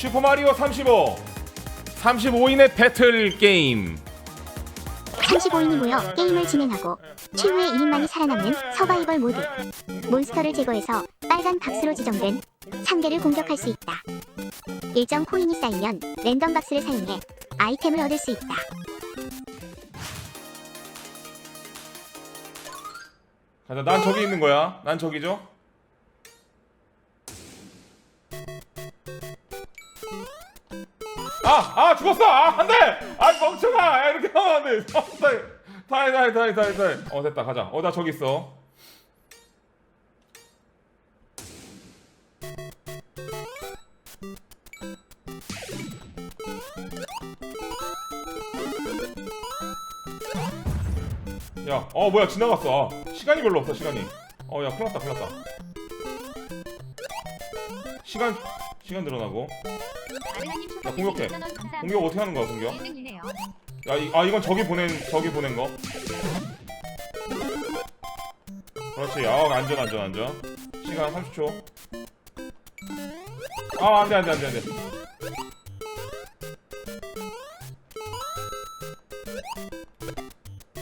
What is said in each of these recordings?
슈퍼마리오 35 35인의 배틀 게임. 35인이 모여 게임을 진행하고 최후의 1인만이 살아남는 서바이벌 모드. 몬스터를 제거해서 빨간 박스로 지정된 상대를 공격할 수 있다. 일정 코인이 쌓이면 랜덤 박스를 사용해 아이템을 얻을 수 있다. 가자 난 저기 있는 거야. 난 저기죠 아! 아 죽었어! 아 안 돼! 아 멍청아! 야, 이렇게 하면 안돼 어, 다이 다이 다이 다이 다이 다이 어 됐다 가자 어 나 저기 있어 야, 어 뭐야 지나갔어. 아, 시간이 별로 없어 시간이. 어, 야, 큰일 났다, 큰일 났다. 시간, 시간 늘어나고. 야, 공격해. 공격 어떻게 하는 거야, 공격? 야, 이, 아 이건 저기 보낸, 저기 보낸 거. 그렇지, 아 안전, 안전, 안전. 시간 30초. 아, 안돼, 안돼, 안돼, 안돼.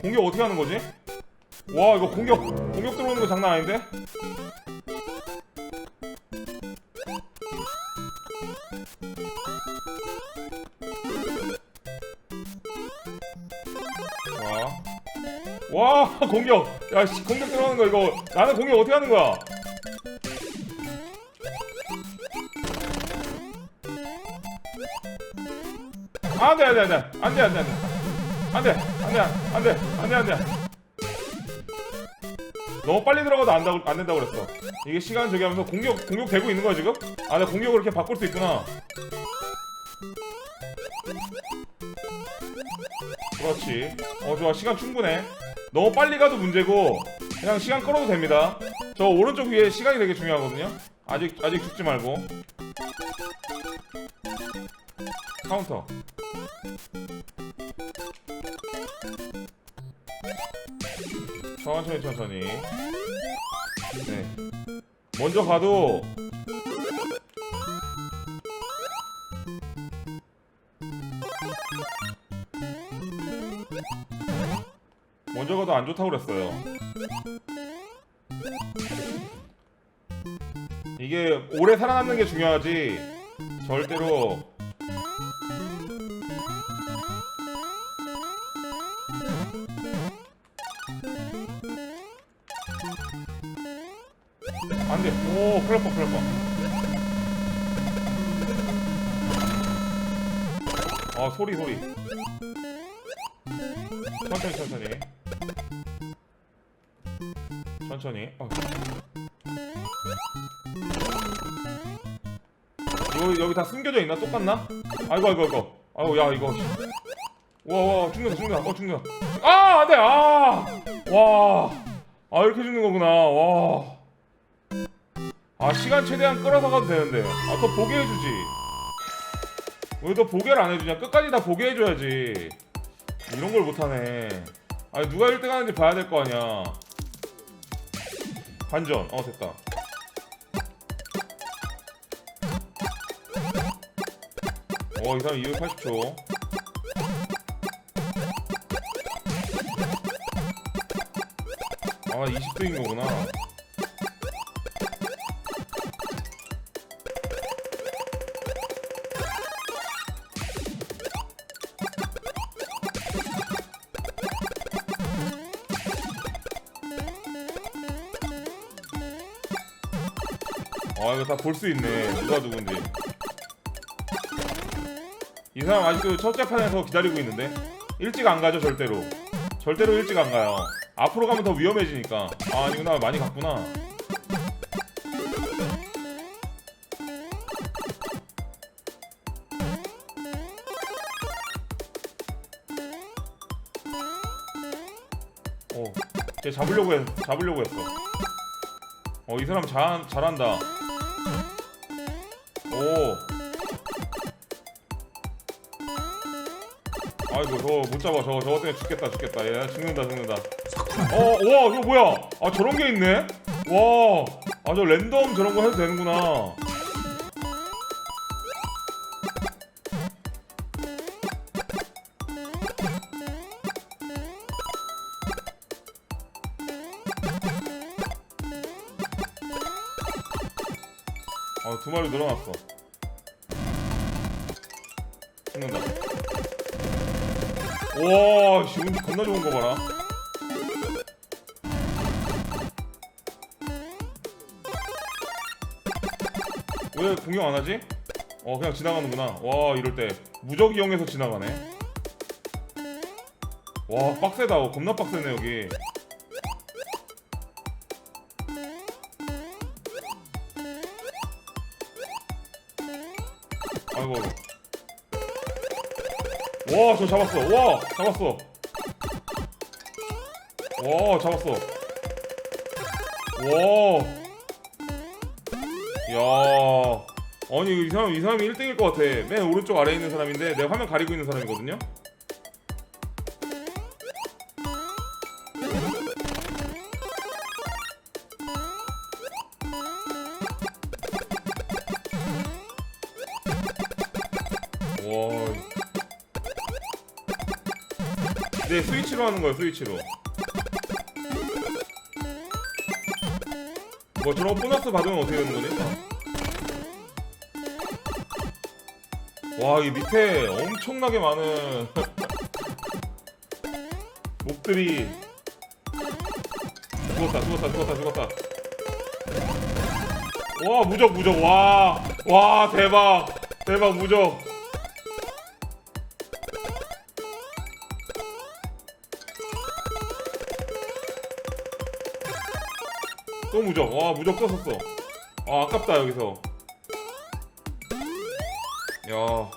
공격 어떻게 하는 거지? 와 이거 공격 공격 들어오는 거 장난 아닌데? 공격, 야 씨, 공격 들어오는 거 이거. 나는 공격 어떻게 하는 거야? 안돼 안돼 안돼. 안돼 안돼 안돼. 안돼 안돼 안돼 안돼 안돼. 너무 빨리 들어가도 안, 다, 안 된다고 그랬어. 이게 시간 저기 하면서 공격 공격 되고 있는 거야 지금? 아 나 공격을 이렇게 바꿀 수 있구나. 그렇지. 어 좋아. 시간 충분해 너무 빨리 가도 문제고 그냥 시간 끌어도 됩니다. 저 오른쪽 위에 시간이 되게 중요하거든요. 아직 아직 죽지 말고. 카운터. 천천히 천천히. 네. 먼저 가도 먼저 가도 안 좋다고 그랬어요. 이게 오래 살아남는 게 중요하지. 절대로. 안돼. 오날 뻔. 아 소리 소리. 천천히 천천히 천천히. 어. 이거 여기 다 숨겨져 있나? 똑같나? 아이고 아이고 아이고. 아이고 야 이거. 와와 죽는다 죽는다. 어 죽는다. 아 안돼. 아 와 아 이렇게 죽는 거구나. 와. 아 시간 최대한 끌어서 가도 되는데. 아 더 보게 해주지. 왜 더 보게를 안 해주냐? 끝까지 다 보게 해줘야지. 이런 걸 못하네. 아니 누가 1등 하는지 봐야 될 거 아니야 반전. 어 됐다. 어이 사람 280초. 아 20등인 거구나 아 이거 다 볼 수 있네. 누가 누군지. 이 사람 아직도 첫째 판에서 기다리고 있는데? 일찍 안 가죠 절대로. 절대로 일찍 안 가요. 앞으로 가면 더 위험해지니까. 아 아니구나. 많이 갔구나. 어쟤 잡으려고 해 잡으려고 했어. 어 이 사람 잘 잘한다 오. 아이고 저거 못 잡아. 저거 저거 때문에 죽겠다 죽겠다. 얘 죽는다 죽는다. 어와 이거 뭐야? 아 저런 게 있네? 와아 저 랜덤 저런 거 해도 되는구나 죽는다. 와, 씨, 운이 겁나 좋은 거 봐라. 왜 공격 안 하지? 어, 그냥 지나가는구나. 와, 이럴 때 무적 이용해서 지나가네. 와, 빡세다. 겁나 빡세네 여기. 와, 저 잡았어. 와, 잡았어. 와, 잡았어. 와. 야. 아니, 이 사람, 이 사람이 1등일 것 같아. 맨 오른쪽 아래에 있는 사람인데, 내가 화면 가리고 있는 사람이거든요? 스위치로 하는 거야, 스위치로. 뭐 저런 거 보너스 받으면 어떻게 되는 거지? 와, 이 밑에 엄청나게 많은 몹들이 죽었다, 죽었다, 죽었다, 죽었다. 와, 무적, 무적, 와, 와, 대박, 대박, 무적. 또 무적. 와 무적 또 썼어. 아 아깝다 여기서. 야.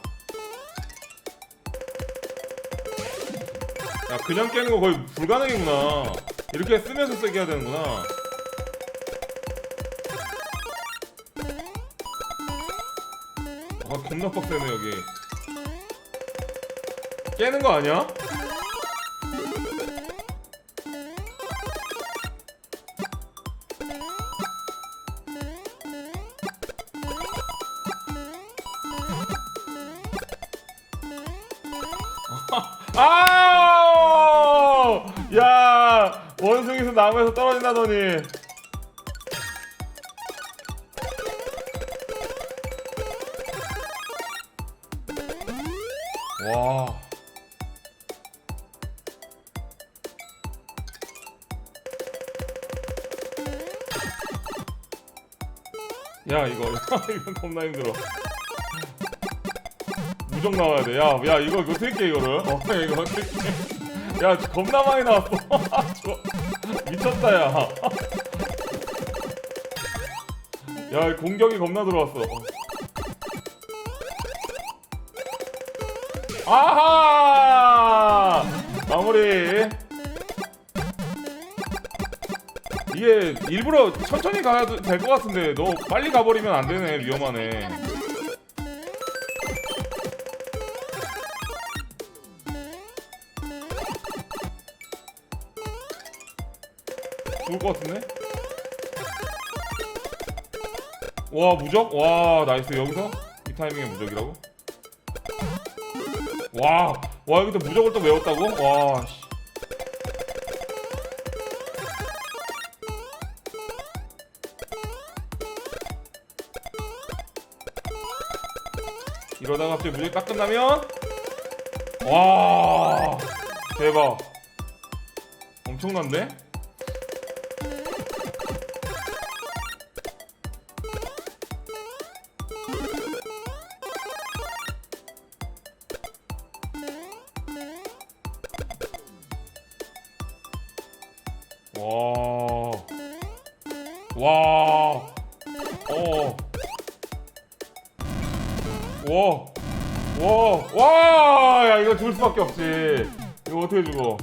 야 그냥 깨는 거 거의 불가능이구나. 이렇게 쓰면서 세게 해야 되는구나. 아 겁나 빡세네 여기. 깨는 거 아니야? 나무에서 떨어진다더니. 와. 야, 이거 이거 겁나 힘들어. 무적 나와야 돼. 야, 야, 이거 이거 어떻게 깨 이거를? 어, 이거 어떻게 깨? 야, 겁나 많이 나왔어. 저, 미쳤다, 야. 야, 공격이 겁나 들어왔어. 아하! 마무리. 이게 일부러 천천히 가야 될 것 같은데 너 빨리 가버리면 안 되네 위험하네. 죽을 것 같은데? 와 무적? 와 나이스 여기서 이 타이밍에 무적이라고? 와, 와 여기서 무적을 또 외웠다고? 와, 씨. 이러다가 갑자기 무적이 딱 끝나면 와 대박 엄청난데? 와. 와. 어. 와. 와. 와. 야, 이거 죽을 수밖에 없지. 이거 어떻게 죽어?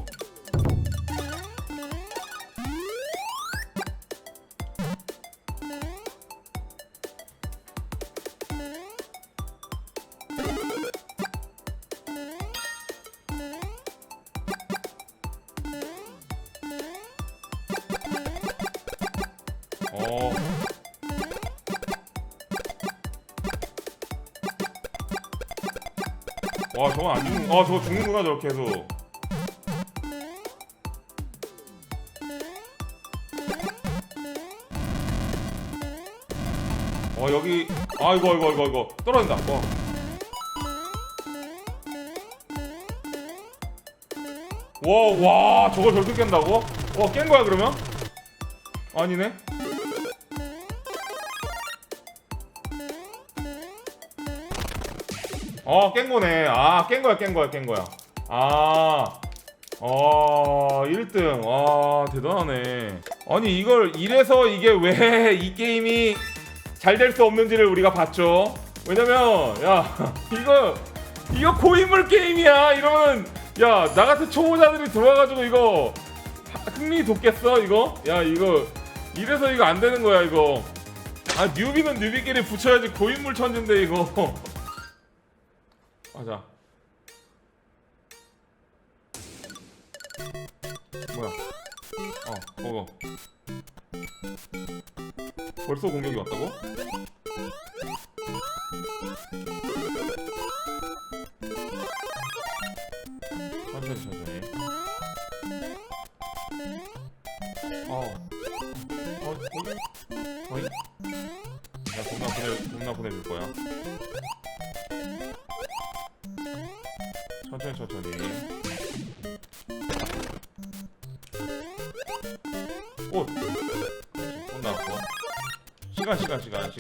어. 와, 저건 안 죽는, 아, 저거 죽는구나, 저렇게 해서. 어 여기 아 이거 이거 이거 이거 떨어진다. 어. 와, 와, 저걸 저렇게 깬다고? 와, 깬 거야, 그러면? 아니네? 어, 깬 거네. 아, 깬 거야, 깬 거야, 깬 거야. 아, 어, 1등. 아, 대단하네. 아니, 이걸, 이래서 이게 왜 이 게임이 잘 될 수 없는지를 우리가 봤죠. 왜냐면, 야, 이거, 이거 고인물 게임이야. 이러면, 야, 나 같은 초보자들이 들어와가지고 이거 흥미 돋겠어, 이거? 야, 이거, 이래서 이거 안 되는 거야, 이거. 아, 뉴비는 뉴비끼리 붙여야지 고인물 천진데, 이거. 맞아. 뭐야? 어, 그거. 벌써 공격이 왔다고?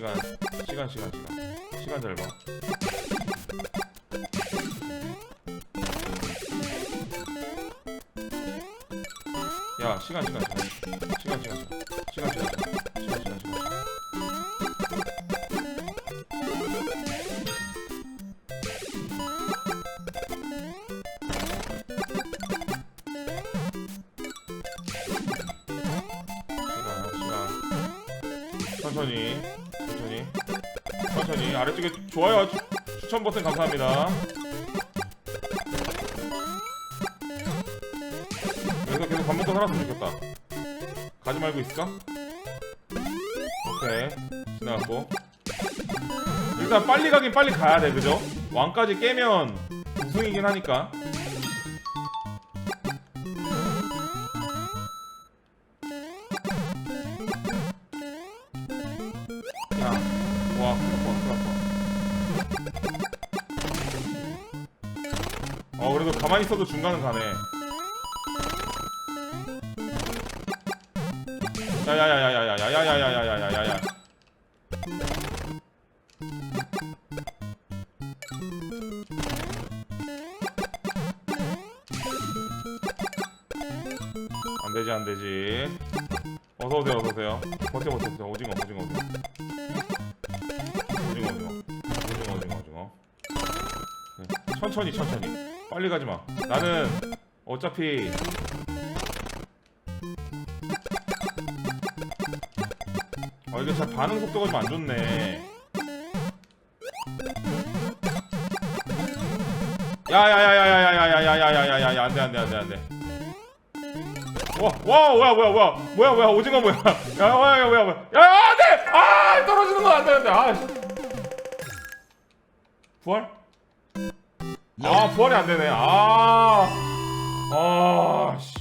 시간 시간 시간 시간. 시간 시간 시간 잘 봐. 야 시간 시간. 시간 시간 시간. 시간 시간 시간. 시간 시간 시간 아래쪽에 좋아요. 추- 추천 버튼 감사합니다. 여기서 계속 밥 먹고 살았으면 좋겠다. 가지 말고 있어? 오케이. 지나갔고. 일단 빨리 가긴 빨리 가야 돼 그죠? 왕까지 깨면 우승이긴 하니까 있어도 중간은 가네. 야야야야야야야야야야야야야야. 안 되지 안 되지. 어서 오세요 어서 오세요. 버텨 버텨 버텨 오징어 오징어 오징어. 오징어 오징어 오징어 오징어 천천히 천천히 빨리 가지 마. 나는 어차피 아 이게 잘 반응 속도가 좀 안 좋네. 야야야야야야야야야야야야 안돼 안돼 안돼 안돼. 와와 뭐야 뭐야 뭐야. 뭐야 뭐야. 오징어 뭐야. 야 뭐야 뭐야 뭐야. 야 안돼! 아 떨어지는 거 안돼 안돼 아 씨. 부활 아 부활이 안 되네 아 아, 씨.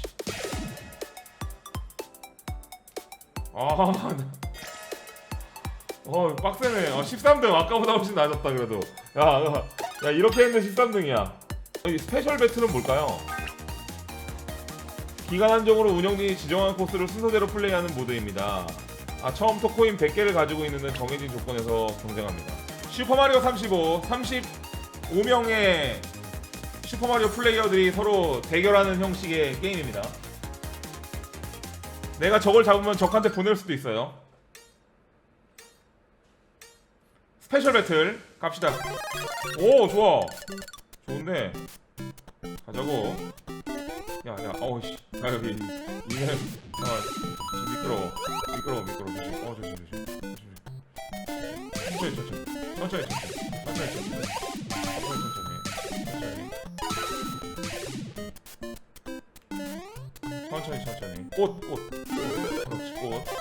아, 나- 어, 빡세네. 어, 13등. 아까보다 훨씬 낮았다, 그래도. 야, 야, 야, 이렇게 했는데 13등이야. 이 스페셜 배틀은 뭘까요? 기간 한정으로 운영진이 지정한 코스를 순서대로 플레이하는 모드입니다. 아, 처음부터 코인 100개를 가지고 있는 정해진 조건에서 경쟁합니다. 슈퍼마리오 35, 35명의 슈퍼마리오 플레이어들이 서로 대결하는 형식의 게임입니다. 내가 저걸 잡으면 적한테 보낼 수도 있어요. 스페셜 배틀 갑시다. 오 좋아. 좋은데 가자고. 야야 어우씨. 야 여기 이게 아 미끄러워. 미끄러워 미끄러워. 어 조심 조심. 조심. 천천히 천천히. 천천히 천천히 천천히. 천천히 천천히. 천천히 천천히. 천천히 꽃. 꽃. 그렇지 꽃.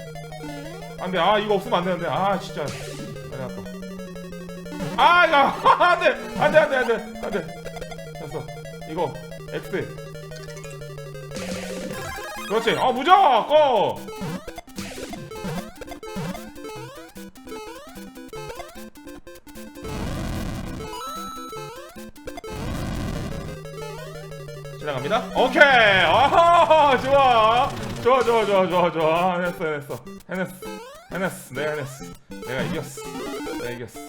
안돼 아 이거 없으면 안 되는데 아 진짜 내가 또아 이거 안돼 안돼 안돼 안돼 안돼 됐어 이거 X 그렇지 아 무적 꺼 지나갑니다. 오케이. 아, 좋아. 좋아, 좋아, 좋아, 좋아, 좋아. 해냈어, 해냈어. 해냈어. 해냈어. 내가 해냈어. 내가 이겼어. 내가 이겼어.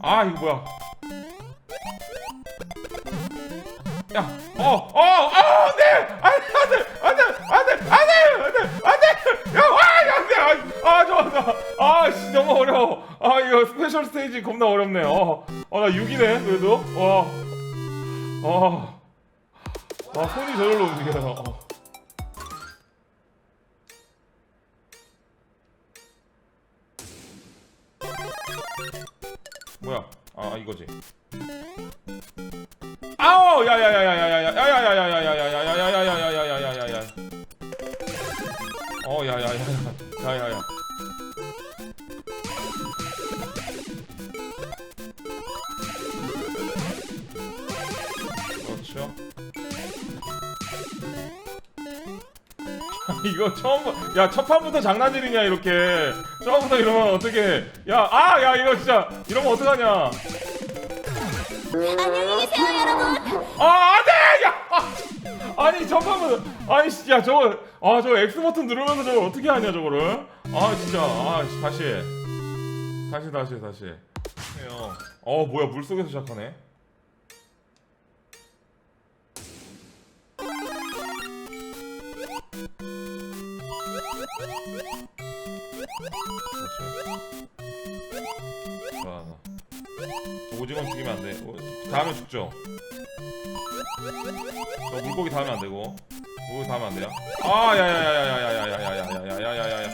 아, 이거 뭐야? 야, 어, 어, 어, 안 이거 처음 봐. 야, 첫 판부터 장난질이냐 이렇게. 처음부터 이러면 어떻게? 야, 아, 야, 이거 진짜 이러면 어떡하냐? 안녕히 계세요, 여러분. 아, 안 돼! 야! 아, 아니, 잠깐만. 아니, 씨, 야, 저거, 아, 저거 X 버튼 누르면서 저걸 어떻게 하냐, 저거를? 아, 진짜. 아, 씨, 다시 해. 다시, 다시, 다시. 해요. 어, 뭐야, 물 속에서 시작하네. 그렇지. 좋아. 저 오징어 죽이면 안 돼. 오, 다음에 죽죠. 저 물고기 다음에 안 되고. 물고기 다음에 안 돼요. 아, 야야야야야야야야야야야야야야야야야.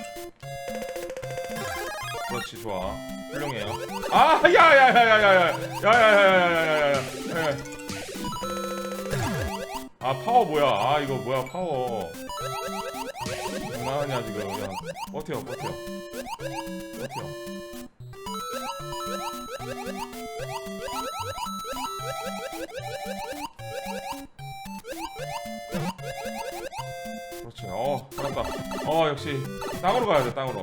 그렇지, 좋아. 훌륭해요. 아, 야야야야야야야. 야야야야야야야야. 아, 파워 뭐야? 아, 이거 뭐야, 파워. 장난하냐 지금? 야, 버텨, 버텨. 버텨. 그렇지. 어, 살았다. 어, 역시 땅으로 가야 돼. 땅으로.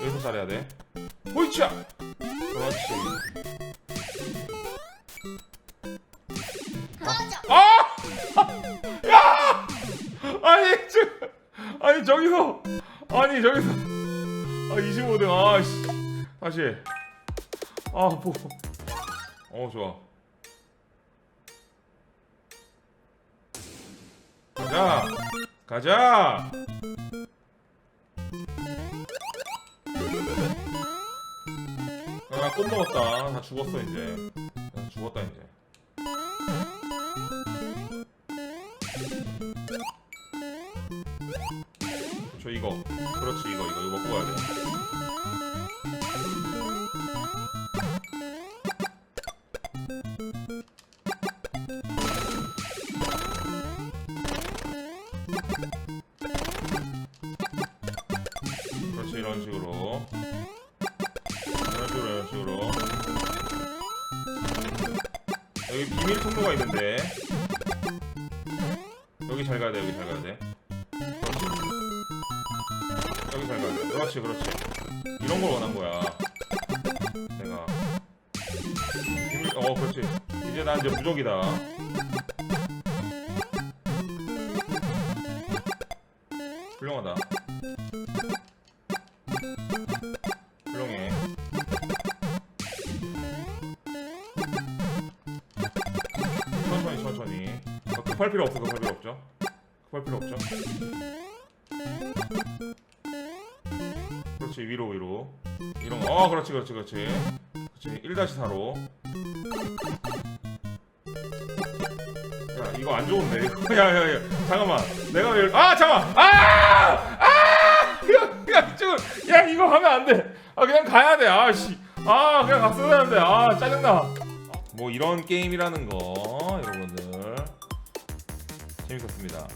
여기서 잘해야 돼. 호이치야. 그렇지. 아니 저기서, 아니 저기서, 아 25등. 아 씨. 다시. 해. 아 뭐. 어 좋아. 가자 가자 아, 나꽃 먹었다 나 죽었어 이제 나 죽었다 이제 저 이거. 그렇지 이거 이거. 이거 먹고 가야 돼 그렇지 그렇지. 이런 걸 원한 거야. 내가. 어 그렇지. 이제 난 이제 무적이다 그렇지 그렇지 그렇지. 그렇지. 1-4로. 야 이거 안 좋은데? 야야야 잠깐만. 내가 왜 아 잠깐 아아! 야 이쪽을 야 이거 하면 안돼 아 그냥 가야 돼. 아씨. 아 그냥 갔어야 하는데. 아 짜증나. 뭐 이런 게임이라는 거 여러분들. 재밌었습니다